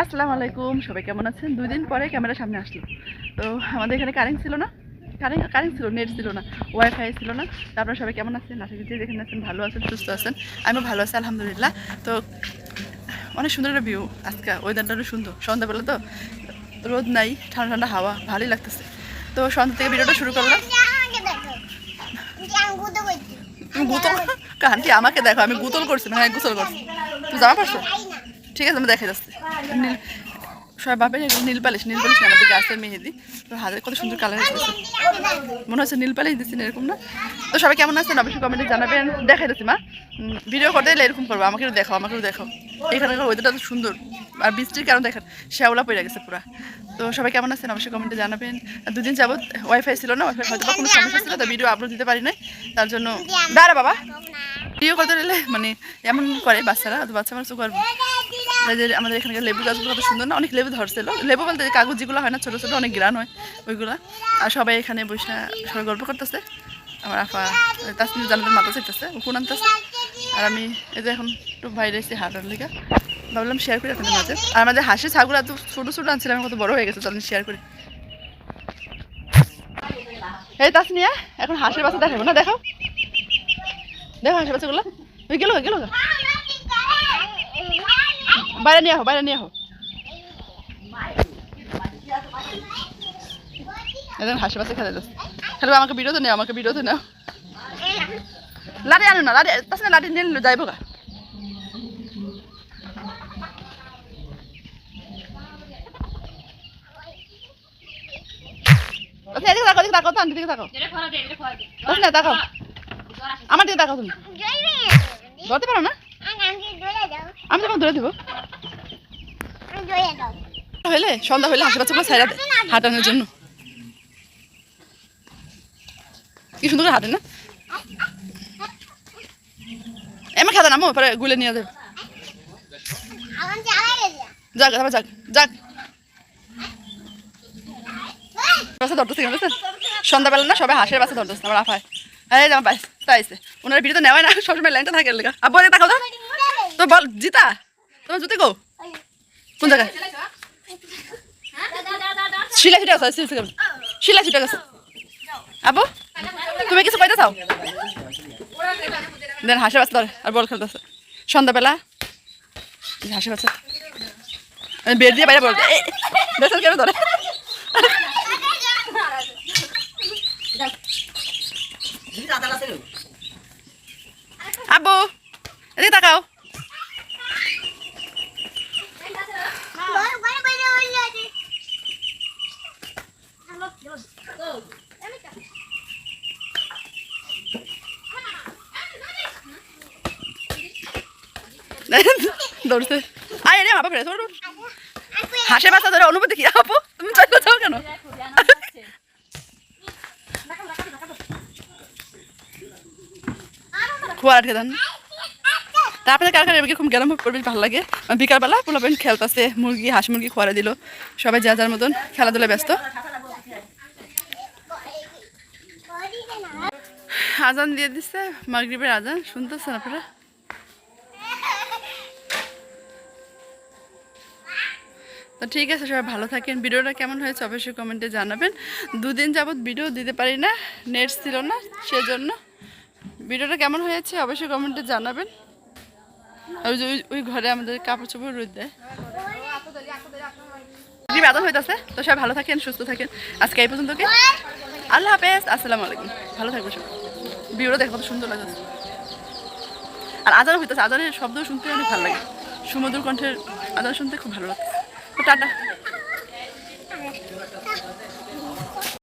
আসসালামু আলাইকুম সবাই কেমন আছেন? দুই দিন পরে ক্যামেরার সামনে আসলো। তো আমাদের এখানে কারেন্ট ছিল না। কারেন্ট কারেন্ট ছিল নেট ছিল না। ওয়াইফাই ছিল না। তো আপনারা সবাই কেমন আছেন? আশা করি যেখানে আছেন ভালো আছেন সুস্থ আছেন। আমিও ভালো আছি আলহামদুলিল্লাহ। তো অনেক সুন্দর একটা ভিউ আজকে। ওয়েদারটা সুন্দর। সন্ধ্যাবেলা তো রোদ নাই ঠান্ডা ঠান্ডা হাওয়া ভালোই লাগতেছে। তো সন্ধ্যা থেকে ভিডিওটা শুরু করলাম। গুতল কান্টি আমাকে দেখো। আমি গুতল করছি না হ্যাঁ গুতল করছি। তুই জামা পারছ? ঠিক আছে আমি দেখা যাচ্ছে। নীল সবাই এগুলো নীল পালিশ নীল পালিশ না, আমাদের গাছের মেহেদি তো হাতের কত সুন্দর কালার হয়েছে। মনে হচ্ছে নীল পালিশ দিচ্ছি না এরকম না? তো সবাই কেমন আছেন? অবশ্যই কমেন্টে জানাবেন। দেখাই দিচ্ছি মা। ভিডিও করতে গেলে এরকম করব। আমাকেও দেখো আমাকেও দেখো এখানকার ওয়েদারটা তো সুন্দর। আর বৃষ্টির কারণ দেখেন শ্যাওলা পড়ে গেছে পুরা। তো সবাই কেমন আছেন? অবশ্যই কমেন্টে জানাবেন। দুদিন যাবত ওয়াইফাই ছিল না ওয়াইফাই হয়তো কোনো সমস্যা ছিল তো ভিডিও আপলোড দিতে পারি নাই। তার জন্য দাঁড়া বাবা। ভিডিও করতে গেলে মানে এমন করে বাচ্চারা, তো বাচ্চা মানুষ করব আমাদের এখানকার লেবু গাছগুলো কত সুন্দর না? অনেক লেবু ধরছিল। লেবু বলতে কাগজ যেগুলো হয় না, ছোটো ছোটো, অনেক গ্রান হয় ওইগুলা। আর সবাই এখানে বসে সবাই গল্প করতেছে। আমার আফা তাসমির জানাদের মাথা চাইতেছে উকুন আনতেছে। আর আমি এই যে এখন একটু বাইরে এসেছি হাঁটার লেগে। ভাবলাম শেয়ার করি আপনাদের মাঝে। আর আমাদের হাসি ছাগল এত ছোটো ছোটো আনছিলাম কত বড় হয়ে গেছে, চলেন শেয়ার করি। এই তাসমিয়া এখন হাঁসের বাচ্চা দেখাবো না? দেখাও। দেখো ওই গেলো। গেলো। বাইরে নিয়ে আহো বাইরে নিয়ে আহো। একদম হাসি পাশে খেলে যাচ্ছে। খেলবে আমাকে ভিডিওতে নেও আমাকে ভিডিওতে নেও। লাড়ি আনো না লাড়ি তাছাড়া লাড়ি নিয়ে নিলে যাইব গা। আচ্ছা, এদিকে তাকাও এদিকে তাকাও তো দিকে না তাকাও। আমার দিকে তাকাও তুমি। ধরতে পারো না? আমি তোমাকে ধরে দেবো। হইলে সন্ধ্যা হইলে হাসি বাচ্চাগুলো ছাইরা হাঁটানোর জন্য। কি সুন্দর হাঁটে না? এমন খাতা নামো পরে গুলে নিয়ে যাবে। যাক, তারপর যাক যাক। বাসা ধরতেছে? সন্ধ্যাবেলা না, সবাই হাঁসের বাসা ধরতেছে আমার আফায় এই আমার বাইস তাইছে ওনার ভিডিও তো নেওয়াই না, সবসময় লাইনটা থাকে লেখা আব্বু এদিকে তাকাও তো। বল, জিতা। তোমার জুতি গো কোন জায়গায়? শিলা ছিটা গেছে, শিলা ছিটা গেছে। আবু তুমি কিছু পাইতে চাও? দেন, হাসে বাচ্চা ধরে আর বল খেলতেছে। সন্ধ্যাবেলা, হাসে বাচ্চা বের দিয়ে বাইরে বল। দেখছেন কেন ধরে আব্বু এদিকে তাকাও দৌড়ছে। আয় রে বাবা ফেরে হাসে বাচ্চা ধরে অনুভূতি কি? আপু তুমি চাই যাও কেন? খোয়া আটকে দেন তারপরে কার কার খুব গেলাম বেশ ভালো লাগে? বিকালবেলা পোলাপেন খেলতেছে, মুরগি, হাঁস মুরগি খোয়ারে দিল। সবাই যা যার মতন খেলাধুলা ব্যস্ত। আজান দিয়ে দিচ্ছে মাগরিবের আজান, শুনতেছেন আপনারা? তো ঠিক আছে, সবাই ভালো থাকেন। ভিডিওটা কেমন হয়েছে অবশ্যই কমেন্টে জানাবেন। দুদিন যাবৎ ভিডিও দিতে পারি না নেট ছিল না, সেজন্য। ভিডিওটা কেমন হয়েছে অবশ্যই কমেন্টে জানাবেন। ওই ওই- ঘরে আমাদের কাপড় চোপড় রোদ দেয়। আদর হইতেছে। তো সবাই ভালো থাকেন, সুস্থ থাকেন। আজকে এই পর্যন্ত আল্লাহ হাফেজ। আসসালামু আলাইকুম। ভালো থাকব সব ভিডিওটা দেখো সুন্দর লাগছে। আর আজান হইতেছে। আজানের শব্দ শুনতে অনেক ভালো লাগে। সুমধুর কণ্ঠের আজান শুনতে খুব ভালো লাগছে। টাটা।